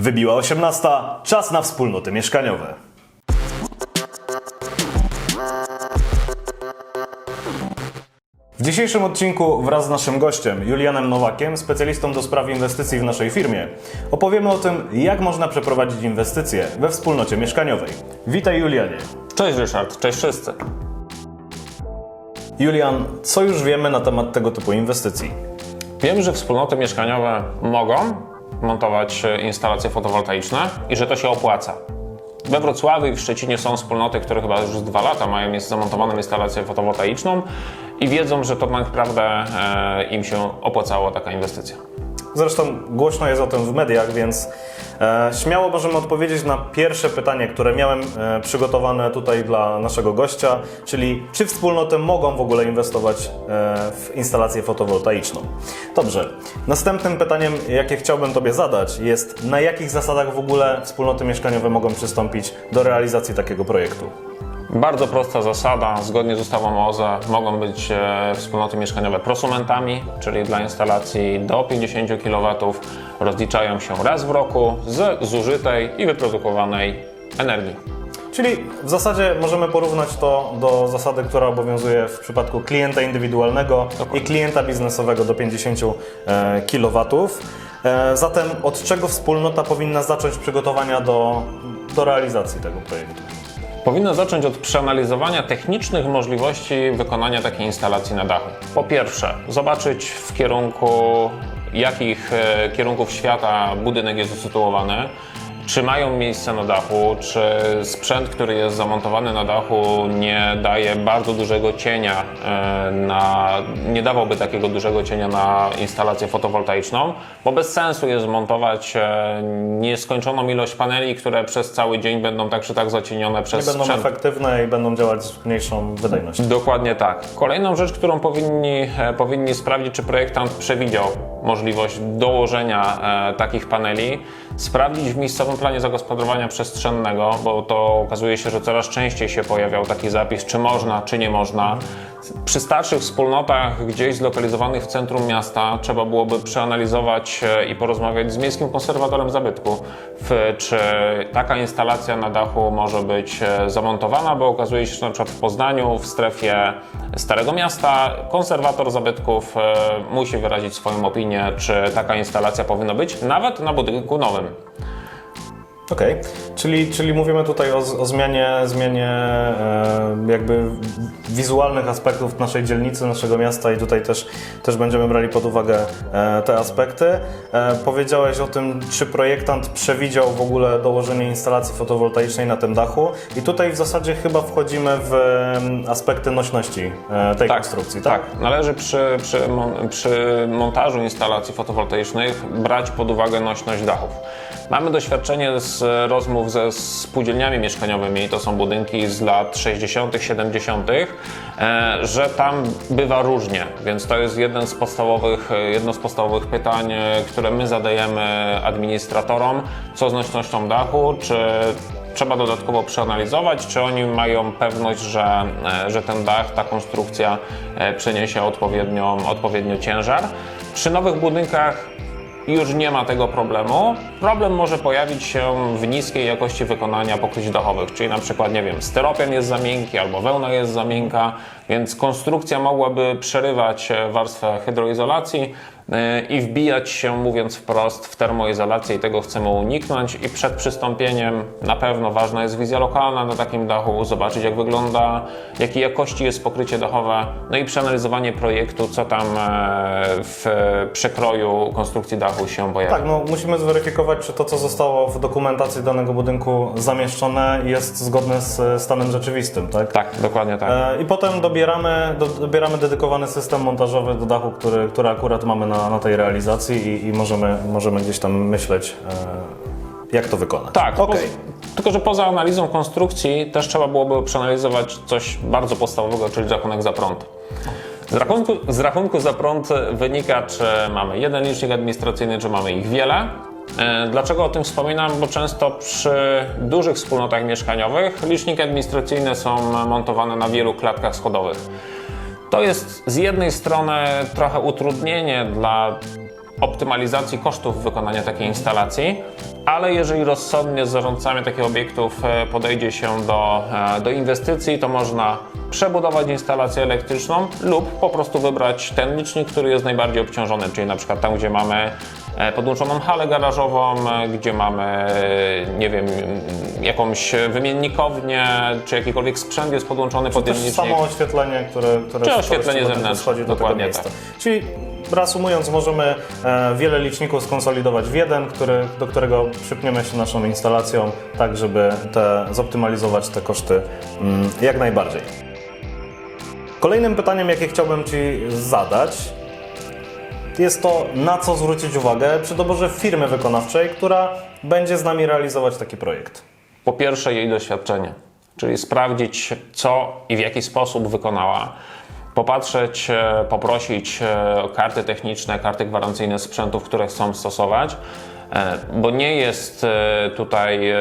Wybiła 18, czas na wspólnoty mieszkaniowe. W dzisiejszym odcinku wraz z naszym gościem, Julianem Nowakiem, specjalistą do spraw inwestycji w naszej firmie, opowiemy o tym, jak można przeprowadzić inwestycje we wspólnocie mieszkaniowej. Witaj Julianie. Cześć Ryszard, cześć wszyscy. Julian, co już wiemy na temat tego typu inwestycji? Wiem, że wspólnoty mieszkaniowe mogą montować e, instalacje fotowoltaiczne i że to się opłaca. We Wrocławiu i w Szczecinie są wspólnoty, które chyba już z dwa lata mają zamontowaną instalację fotowoltaiczną i wiedzą, że to naprawdę e, im się opłacała taka inwestycja. Zresztą głośno jest o tym w mediach, więc e, śmiało możemy odpowiedzieć na pierwsze pytanie, które miałem e, przygotowane tutaj dla naszego gościa, czyli czy wspólnoty mogą w ogóle inwestować e, w instalację fotowoltaiczną? Dobrze. Następnym pytaniem, jakie chciałbym Tobie zadać, jest na jakich zasadach w ogóle wspólnoty mieszkaniowe mogą przystąpić do realizacji takiego projektu? Bardzo prosta zasada, zgodnie z ustawą OZE mogą być e, wspólnoty mieszkaniowe prosumentami, czyli dla instalacji do 50 kW rozliczają się raz w roku z zużytej i wyprodukowanej energii. Czyli w zasadzie możemy porównać to do zasady, która obowiązuje w przypadku klienta indywidualnego i klienta biznesowego do 50 kW. E, Zatem od czego wspólnota powinna zacząć przygotowania do, do realizacji tego projektu? Powinno zacząć od przeanalizowania technicznych możliwości wykonania takiej instalacji na dachu. Po pierwsze, zobaczyć w kierunku jakich e, kierunków świata budynek jest usytuowany, czy mają miejsce na dachu, czy sprzęt, który jest zamontowany na dachu nie daje bardzo dużego cienia e, na, nie dawałby takiego dużego cienia na instalację fotowoltaiczną, bo bez sensu jest montować e, nieskończoną ilość paneli, które przez cały dzień będą tak czy tak zacienione Nie przez będą sprzęt. efektywne i będą działać z mniejszą wydajnością. Dokładnie tak. Kolejną rzecz, którą powinni, e, powinni sprawdzić, czy projektant przewidział możliwość dołożenia e, takich paneli, sprawdzić w miejscowym planie zagospodarowania przestrzennego, bo to okazuje się, że coraz częściej się pojawiał taki zapis, czy można, czy nie można. Przy starszych wspólnotach, gdzieś zlokalizowanych w centrum miasta, trzeba byłoby przeanalizować e, i porozmawiać z miejskim konserwatorem zabytku, czy taka instalacja na dachu może być e, zamontowana, bo okazuje się, że na przykład w Poznaniu, w strefie Starego Miasta, konserwator zabytków musi wyrazić swoją opinię, czy taka instalacja powinna być, nawet na budynku nowym. Okej, czyli, czyli mówimy tutaj o, o zmianie, zmianie e, jakby wizualnych aspektów naszej dzielnicy, naszego miasta i tutaj też, też będziemy brali pod uwagę e, te aspekty. E, powiedziałeś o tym, czy projektant przewidział w ogóle dołożenie instalacji fotowoltaicznej na tym dachu i tutaj w zasadzie chyba wchodzimy w aspekty nośności e, tej konstrukcji, tak? Tak, należy przy, przy, mon- przy montażu instalacji fotowoltaicznych brać pod uwagę nośność dachów. Mamy doświadczenie z rozmów ze spółdzielniami mieszkaniowymi, to są budynki z lat 60., 70., e, że tam bywa różnie, więc to jest jeden z podstawowych, e, jedno z podstawowych pytań, e, które my zadajemy administratorom, co z nośnością dachu, czy trzeba dodatkowo przeanalizować, czy oni mają pewność, że, że ten dach, ta konstrukcja przeniesie odpowiednio, odpowiednio ciężar. Przy nowych budynkach już nie ma tego problemu. Problem może pojawić się w niskiej jakości wykonania pokryć dachowych, czyli na przykład, nie wiem, styropian jest za miękki albo wełna jest za miękka, więc konstrukcja mogłaby przerywać e, warstwę hydroizolacji e, i wbijać się, mówiąc wprost, w termoizolację i tego chcemy uniknąć. I przed przystąpieniem na pewno ważna jest wizja lokalna na takim dachu, zobaczyć jak wygląda, jakiej jakości jest pokrycie dachowe, no i przeanalizowanie projektu, co tam e, w przekroju konstrukcji dachu się pojawia. Tak, no musimy zweryfikować, czy to, co zostało w dokumentacji danego budynku zamieszczone, jest zgodne z stanem rzeczywistym, tak? Tak, dokładnie tak. I potem dobieramy, do, dobieramy dedykowany system montażowy do dachu, który, który akurat mamy na, na tej realizacji i, i możemy, możemy gdzieś tam myśleć, e, jak to wykonać. Tak, okej. poza- tylko że poza analizą konstrukcji też trzeba byłoby przeanalizować coś bardzo podstawowego, czyli rachunek za prąd. Z rachunku, z rachunku za prąd wynika, czy mamy jeden licznik administracyjny, czy mamy ich wiele. E, Dlaczego o tym wspominam? Bo często przy dużych wspólnotach mieszkaniowych liczniki administracyjne są montowane na wielu klatkach schodowych. To jest z jednej strony trochę utrudnienie dla optymalizacji kosztów wykonania takiej instalacji, ale jeżeli rozsądnie z zarządcami takich obiektów e, podejdzie się do, e, do inwestycji, to można przebudować instalację elektryczną lub po prostu wybrać ten licznik, który jest najbardziej obciążony, czyli na przykład tam, gdzie mamy e, podłączoną halę garażową, gdzie mamy, nie wiem, jakąś wymiennikownię, czy jakikolwiek sprzęt jest podłączony pod ten Też licznik. samo oświetlenie, które, które Czy oświetlenie zewnętrzne, do dokładnie tak. Czyli reasumując, możemy e, wiele liczników skonsolidować w jeden, który, do którego przypniemy się naszą instalacją, tak żeby te, zoptymalizować te koszty mm, jak najbardziej. Kolejnym pytaniem, jakie chciałbym Ci zadać, jest to, na co zwrócić uwagę przy doborze firmy wykonawczej, która będzie z nami realizować taki projekt. Po pierwsze, jej doświadczenie, czyli sprawdzić, co i w jaki sposób wykonała. Popatrzeć, e, poprosić e, o karty techniczne, karty gwarancyjne sprzętów, które chcą stosować, e, bo nie jest tutaj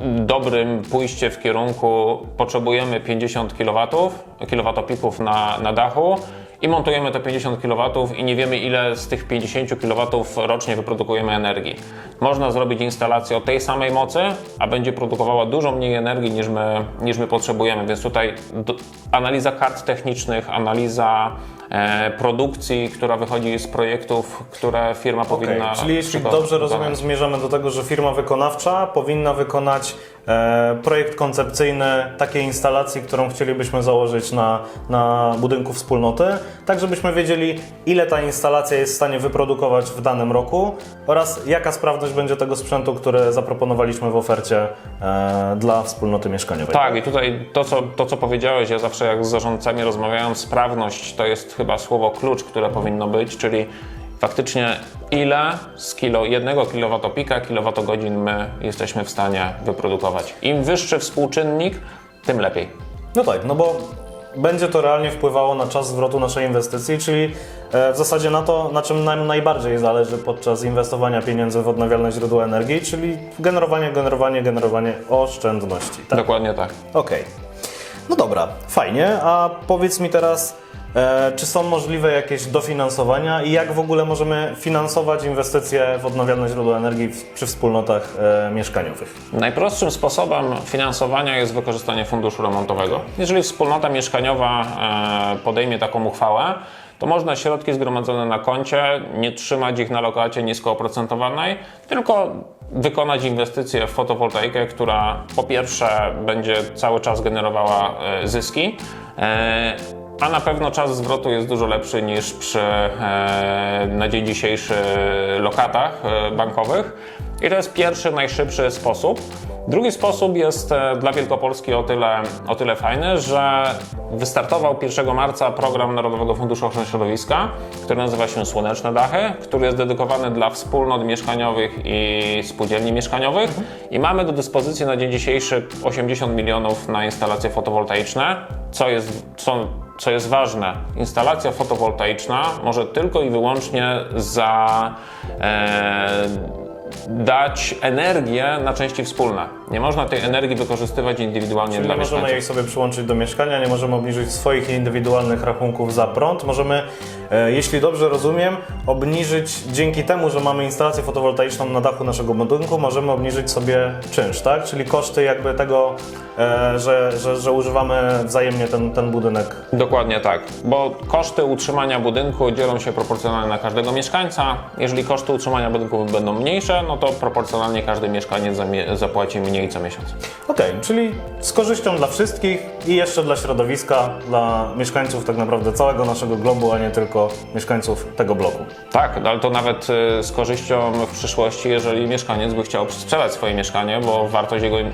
dobrym pójście w kierunku potrzebujemy 50 kW, kilowatopików na, na dachu i montujemy te 50 kW i nie wiemy ile z tych 50 kW rocznie wyprodukujemy energii. Można zrobić instalację o tej samej mocy, a będzie produkowała dużo mniej energii niż my, niż my potrzebujemy, więc tutaj do, analiza kart technicznych, analiza produkcji, która wychodzi z projektów, które firma Okej, powinna Czyli jeśli dobrze rozumiem, zmierzamy do tego, że firma wykonawcza powinna wykonać e, projekt koncepcyjny takiej instalacji, którą chcielibyśmy założyć na, na budynku wspólnoty, tak żebyśmy wiedzieli, ile ta instalacja jest w stanie wyprodukować w danym roku oraz jaka sprawność będzie tego sprzętu, który zaproponowaliśmy w ofercie e, dla wspólnoty mieszkaniowej. Tak, i tutaj to co, to, co powiedziałeś, ja zawsze jak z zarządcami rozmawiałem, sprawność to jest chyba słowo klucz, które powinno być, czyli faktycznie ile z kilo, jednego kilowatopika, kilowatogodzin my jesteśmy w stanie wyprodukować. Im wyższy współczynnik, tym lepiej. No tak, no bo będzie to realnie wpływało na czas zwrotu naszej inwestycji, czyli e, w zasadzie na to, na czym nam najbardziej zależy podczas inwestowania pieniędzy w odnawialne źródła energii, czyli generowanie, generowanie, generowanie oszczędności. Tak? Dokładnie tak. Okej. No dobra, fajnie. A powiedz mi teraz, e, czy są możliwe jakieś dofinansowania i jak w ogóle możemy finansować inwestycje w odnawialne źródła energii w, przy wspólnotach e, mieszkaniowych? Najprostszym sposobem finansowania jest wykorzystanie funduszu remontowego. Jeżeli wspólnota mieszkaniowa e, podejmie taką uchwałę, to można środki zgromadzone na koncie nie trzymać ich na lokacie nisko oprocentowanej, tylko wykonać inwestycję w fotowoltaikę, która po pierwsze będzie cały czas generowała e, zyski, e, a na pewno czas zwrotu jest dużo lepszy niż przy e, na dzień dzisiejszy lokatach bankowych. I to jest pierwszy, najszybszy sposób. Drugi sposób jest e, dla Wielkopolski o tyle, o tyle fajny, że wystartował 1 marca program Narodowego Funduszu Ochrony Środowiska, który nazywa się Słoneczne Dachy, który jest dedykowany dla wspólnot mieszkaniowych i spółdzielni mieszkaniowych. I mamy do dyspozycji na dzień dzisiejszy 80 milionów na instalacje fotowoltaiczne, co jest, co, co jest ważne. Instalacja fotowoltaiczna może tylko i wyłącznie za. E, dać energię na części wspólne. Nie można tej energii wykorzystywać indywidualnie Czyli dla nie możemy mieszkańców. jej sobie przyłączyć do mieszkania, nie możemy obniżyć swoich indywidualnych rachunków za prąd. Możemy, jeśli dobrze rozumiem, obniżyć dzięki temu, że mamy instalację fotowoltaiczną na dachu naszego budynku, możemy obniżyć sobie czynsz, tak? Czyli koszty jakby tego, e, że, że, że używamy wzajemnie ten, ten budynek. Dokładnie tak, bo koszty utrzymania budynku dzielą się proporcjonalnie na każdego mieszkańca. Jeżeli koszty utrzymania budynku będą mniejsze, no to proporcjonalnie każdy mieszkaniec zapłaci mniej co miesiąc. Okej, czyli z korzyścią dla wszystkich i jeszcze dla środowiska, dla mieszkańców tak naprawdę całego naszego globu, a nie tylko mieszkańców tego bloku. Tak, ale to nawet y, z korzyścią w przyszłości, jeżeli mieszkaniec by chciał sprzedać swoje mieszkanie, bo wartość jego y,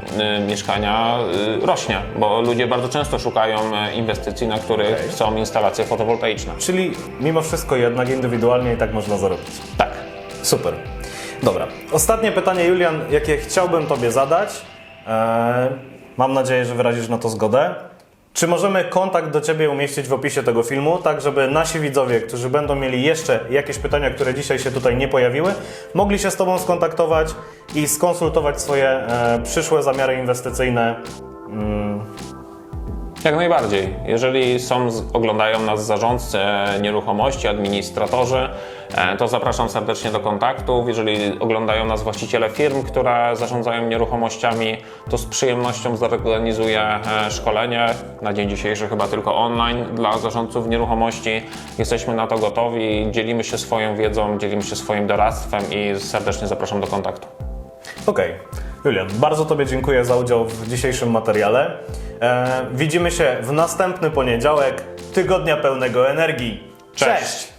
mieszkania y, rośnie, bo ludzie bardzo często szukają y, inwestycji, na których Okej. chcą instalacje fotowoltaiczne. Czyli mimo wszystko jednak indywidualnie i tak można zarobić. Tak. Super. Dobra. Ostatnie pytanie, Julian, jakie chciałbym Tobie zadać. Eee, mam nadzieję, że wyrazisz na to zgodę. Czy możemy kontakt do Ciebie umieścić w opisie tego filmu, tak żeby nasi widzowie, którzy będą mieli jeszcze jakieś pytania, które dzisiaj się tutaj nie pojawiły, mogli się z Tobą skontaktować i skonsultować swoje e, przyszłe zamiary inwestycyjne. Jak najbardziej. Jeżeli są, oglądają nas zarządcy e, nieruchomości, administratorzy, to zapraszam serdecznie do kontaktów. Jeżeli oglądają nas właściciele firm, które zarządzają nieruchomościami, to z przyjemnością zorganizuję e, szkolenie. Na dzień dzisiejszy chyba tylko online dla zarządców nieruchomości. Jesteśmy na to gotowi, dzielimy się swoją wiedzą, dzielimy się swoim doradztwem i serdecznie zapraszam do kontaktu. Okej. Julian, bardzo Tobie dziękuję za udział w dzisiejszym materiale. E, widzimy się w następny poniedziałek tygodnia pełnego energii. Cześć. Cześć.